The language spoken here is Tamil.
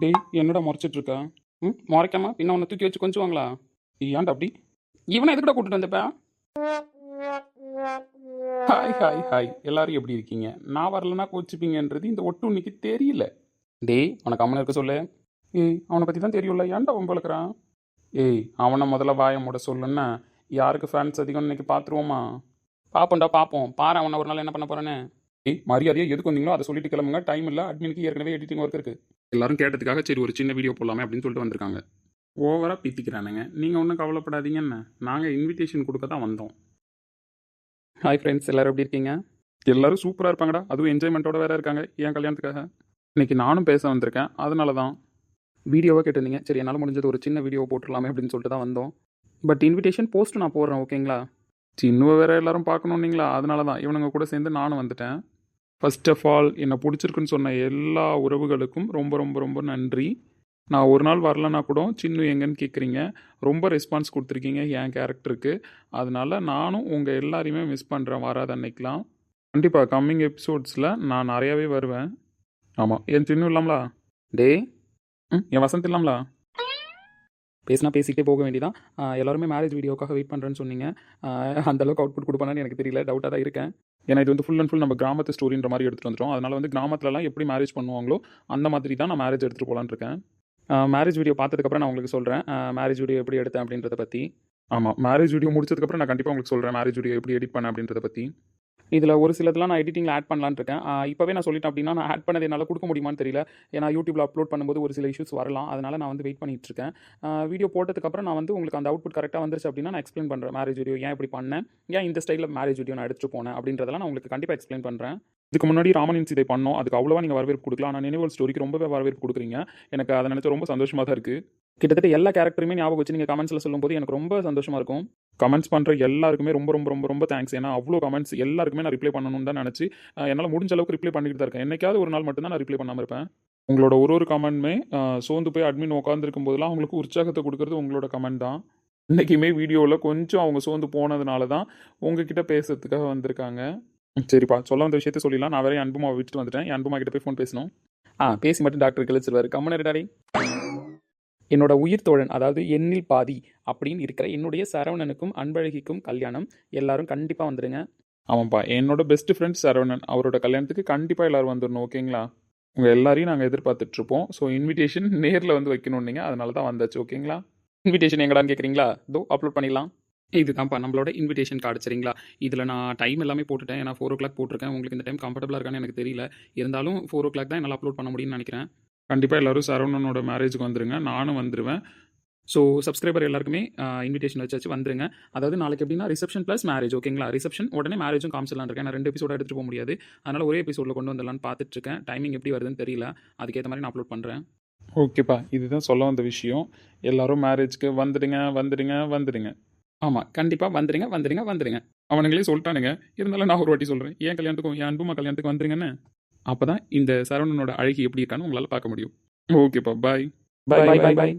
டேய் என்னடா முறைச்சிட்டு இருக்கா ம் முறைக்காம பின்ன உன்னை தூக்கி வச்சு கொஞ்சுவாங்களா? ஏன்டா அப்படி? இவனை எதுக்குடா கூட்டிட்டு வந்தப்ப? ஹாய் ஹாய் ஹாய் எல்லாரும் எப்படி இருக்கீங்க? நான் வரலன்னா கோச்சிப்பீங்கன்றது இந்த ஒட்டு இன்னைக்கு தெரியல. டேய் உனக்கு அம்மன் இருக்க சொல்லு. ஏய் அவனை பற்றி தான் தெரியும்ல. ஏன்டா அவன் பழக்கிறான்? ஏய் அவனை முதல்ல வாய மூட சொல்லுன்னா யாருக்கு ஃபேன்ஸ் அதிகம் இன்னைக்கு பார்த்துருவோமா பார்ப்போம்டா பார்ப்போம் பாரு அவனை ஒரு நாள் என்ன பண்ண போறேன்னு. மரியாதையை எதுக்கு வந்தீங்களோ அதை சொல்லிட்டு கிளம்புங்க. டைம் இல்லை அட்மினுக்கு ஏற்கனவே எடிட்டிங் ஒர்க் இருக்குது எல்லாரும் கேட்டதுக்காக சரி ஒரு சின்ன வீடியோ போடலாமே அப்படின்னு சொல்லிட்டு வந்திருக்காங்க. ஓவராக பித்திக்கிறானுங்க. நீங்கள் ஒன்றும் கவலைப்படாதீங்க என்ன நாங்கள் இன்விடேஷன் கொடுக்க தான் வந்தோம். ஹாய் ஃப்ரெண்ட்ஸ் எல்லோரும் எப்படி இருக்கீங்க? எல்லோரும் சூப்பராக இருப்பாங்கடா. அதுவும் என்ஜாய்மெண்ட்டோட வேறு இருக்காங்க என் கல்யாணத்துக்காக? இன்றைக்கி நானும் பேச வந்திருக்கேன். அதனால தான் வீடியோவாக கேட்டிருந்தீங்க. சரி என்னால் முடிஞ்சது ஒரு சின்ன வீடியோ போட்டுடலாமே அப்படின்னு சொல்லிட்டு தான் வந்தோம். பட் இன்விடேஷன் போஸ்ட் நான் போடுறேன் ஓகேங்களா சின்னுவ வேறு எல்லாரும் பார்க்கணுன்னீங்களா அதனால தான் இவனுங்க கூட சேர்ந்து நானும் வந்துட்டேன். ஃபர்ஸ்ட் ஆஃப் ஆல் என்னை பிடிச்சிருக்குன்னு சொன்ன எல்லா உறவுகளுக்கும் ரொம்ப ரொம்ப ரொம்ப நன்றி. நான் ஒரு நாள் வரலன்னா கூட சின்னு எங்கன்னு கேட்குறீங்க ரொம்ப ரெஸ்பான்ஸ் கொடுத்துருக்கீங்க என் கேரக்டருக்கு அதனால நானும் உங்கள் எல்லாரையுமே மிஸ் பண்ணுறேன் வராத அன்னைக்கெலாம் கண்டிப்பாக கம்மிங் எபிசோட்ஸில் நான் நிறையாவே வருவேன். ஆமாம் என் சின்ன இல்லாமலா? டே ம் என் வசந்த் இல்லாமலா? பேசினா பேசிக்கிட்டே போக வேண்டியதான் எல்லாருமே மேரேஜ் வீடியோக்காக வெயிட் பண்ணுறேன்னு சொன்னீங்க. அந்தளவுக்கு அவுட்புட் கொடுப்பானு எனக்கு தெரியல. டவுட்டாக தான் இருக்கேன். ஏன்னா இது வந்து ஃபுல் அண்ட் ஃபுல் நம்ம கிராமத்து ஸ்டோரின்ற மாதிரி எடுத்துகிட்டு வந்துட்டோம். அதனால் வந்து கிராமத்துலலாம் எப்படி மேரேஜ் பண்ணுவாங்களோ அந்த மாதிரி தான் நான் மேரேஜ் எடுத்துகிட்டு போகலான்னு இருக்கேன். மேரேஜ் வீடியோ பார்த்ததுக்கப்புறம் நான் உங்களுக்கு சொல்கிறேன் மேரேஜ் வீடியோ எப்படி எடுத்தேன் அப்படின்றத பற்றி ஆமாம் மேரேஜ் வீடியோ முடிச்சதுக்கப்புறம் நான் கண்டிப்பாக உங்களுக்கு சொல்கிறேன் மேரேஜ் வீடியோ எப்படி எடிட் பண்ணேன் அப்படின்றத பற்றி இதில் ஒரு சிலதெல்லாம் நான் எடிட்டிங்கில் ஆட் பண்ணலான்னு இருக்கேன். இப்போவே நான் சொல்லிட்டேன் அப்படின்னா நான் ஆட் பண்ணது என்னால் கொடுக்க முடியுமான்னு தெரியல. ஏன்னா யூடியூப்ல அப்லோட் பண்ணும்போது ஒரு சில இஷ்யூஸ் வரலாம். அதனால் நான் வந்து வெயிட் பண்ணிட்டு இருக்கேன். வீடியோ போட்டதுக்கப்புறம் நான் வந்து உங்களுக்கு அந்த அவுட்புட் கரெக்டாக வந்துருச்சு அப்படின்னா நான் எக்ஸ்பிளைன் பண்ணுறேன் மேரேஜ் வீடியோ ஏன் இப்படி பண்ணேன்? ஏன் இந்த ஸ்டைலில் மேரேஜ் வீடியோ நான் எடுத்துட்டு போனேன்? அப்படின்றதெல்லாம் நான் உங்களுக்கு கண்டிப்பாக எக்ஸ்பிளைன் பண்ணுறேன் இதுக்கு முன்னாடி ராமனின் இதை பண்ணோம். அதுக்கு அவ்வளோவா நீங்கள் வரவேற்பு கொடுக்கலாம். ஆனால் நினைவல் ஸ்டோரிக்கு ரொம்பவே வரவேற்பு கொடுக்குறீங்க. எனக்கு அதை நினச்சி ரொம்ப சந்தோஷமாக தான் இருக்குது கிட்டத்தட்ட எல்லா கேரக்டருமே ஞாபகம் வச்சு நீங்கள் கமெண்ட்ஸில் சொல்லும்போது எனக்கு ரொம்ப சந்தோஷமாக இருக்கும். கமெண்ட்ஸ் பண்ணுற எல்லாருக்குமே ரொம்ப ரொம்ப ரொம்ப ரொம்ப தேங்க்ஸ் ஏன்னா அவ்வளோ கமெண்ட்ஸ் எல்லாருக்குமே நான் ரிப்ளை பண்ணணும்னு தான் நினச்சி என்னால் முடிஞ்ச அளவுக்கு ரிப்ளை பண்ணிட்டு தான் இருக்கேன். என்னைக்காவது ஒரு நாள் மட்டும்தான் நான் ரிப்ளை பண்ணாமல் இருப்பேன். உங்களோட ஒரு ஒரு கமெண்ட்மே சோர்ந்து போய் அட்மின் உட்காந்துருக்கும் போதெல்லாம் அவங்களுக்கு உற்சாகத்தை கொடுக்கறது உங்களோட கமெண்ட் தான். இன்றைக்குமே வீடியோவில் கொஞ்சம் அவங்க சோர்ந்து போனதுனால தான் உங்ககிட்ட பேசுறதுக்காக வந்திருக்காங்க. சரிப்பா சொல்ல வந்த விஷயத்த சொல்லிடலாம். நான் வேறே என் அன்புமா விட்டுட்டு வந்துட்டேன். அன்புமா கிட்ட போய் ஃபோன் பேசணும். ஆ பேசி மட்டும் டாக்டர் கழிச்சிருவாரு கம்மன் டாடி என்னோட உயிர் தோழன் அதாவது எண்ணில் பாதி அப்படின்னு இருக்கிற என்னுடைய சரவணனுக்கும் அன்பழகிக்கும் கல்யாணம். எல்லாரும் கண்டிப்பாக வந்துடுங்க ஆமாம்ப்பா என்னோட பெஸ்ட் ஃப்ரெண்ட் சரவணன் அவரோட கல்யாணத்துக்கு கண்டிப்பாக எல்லாரும் வந்துடணும் ஓகேங்களா? உங்கள் எல்லாரையும் நாங்கள் எதிர்பார்த்துட்ருப்போம். ஸோ இன்விடேஷன் நேரில் வந்து வைக்கணும் நீங்கள் அதனால தான் வந்தாச்சு ஓகேங்களா? இன்விடேஷன் எங்கடான்னு கேட்குறீங்களா இதோ அப்லோட் பண்ணிடலாம். இதுதான்ப்பா நம்மளோட இன்விடேஷன் கார்டு சரிங்களா? இதில் நான் டைம் எல்லாமே போட்டுட்டேன். ஏன்னா ஃபோர் ஓ கிளாக் போட்டிருக்கேன். உங்களுக்கு இந்த டைம் கம்ஃபர்டபுளாக இருக்கான்னு எனக்கு தெரியல. இருந்தாலும் ஃபோர் ஓ கிளாக் தான் என்னால் அப்லோட் பண்ண முடியும்னு நினைக்கிறேன். கண்டிப்பாக எல்லாரும் சரவணனோட மேரேஜுக்கு வந்துருங்க. நானும் வந்துடுவேன் ஸோ சப்ஸ்கிரைபர் எல்லாருக்குமே இன்விடேஷன் வச்சாச்சு வந்துருங்க. அதாவது நாளைக்கு எப்படின்னா ரிசப்ஷன் ப்ளஸ் மேரேஜ் ஓகேங்களா ரிசப்ஷன் உடனே மேரேஜும் காமிச்சிடலாம் இருக்கேன். நான் ரெண்டு எபிசோட எடுத்துகிட்டு போக முடியாது. அதனால் ஒரே எபிசோடில் கொண்டு வந்துடலான்னு பார்த்துட்டு இருக்கேன் டைமிங் எப்படி வருதுன்னு தெரியல. அதுக்கேற்ற மாதிரி நான் அப்லோட் பண்ணுறேன் ஓகேப்பா இதுதான் சொல்ல வந்த விஷயம். எல்லாரும் மேரேஜ்க்கு வந்துடுங்க வந்துடுங்க வந்துடுங்க. ஆமாம் கண்டிப்பாக வந்துடுங்க வந்துடுங்க வந்துடுங்க. அவனுங்களே சொல்லிட்டானுங்க. இருந்தாலும் நான் ஒரு வாட்டி சொல்கிறேன் என் கல்யாணத்துக்கும் என் அன்புமா கல்யாணத்துக்கு வந்துருங்கன்னு அப்போ தான் இந்த சரவணனோட அழகி எப்படி இருக்கான்னு உங்களால் பார்க்க முடியும். ஓகேப்பா பாய் பாய் பாய் பாய்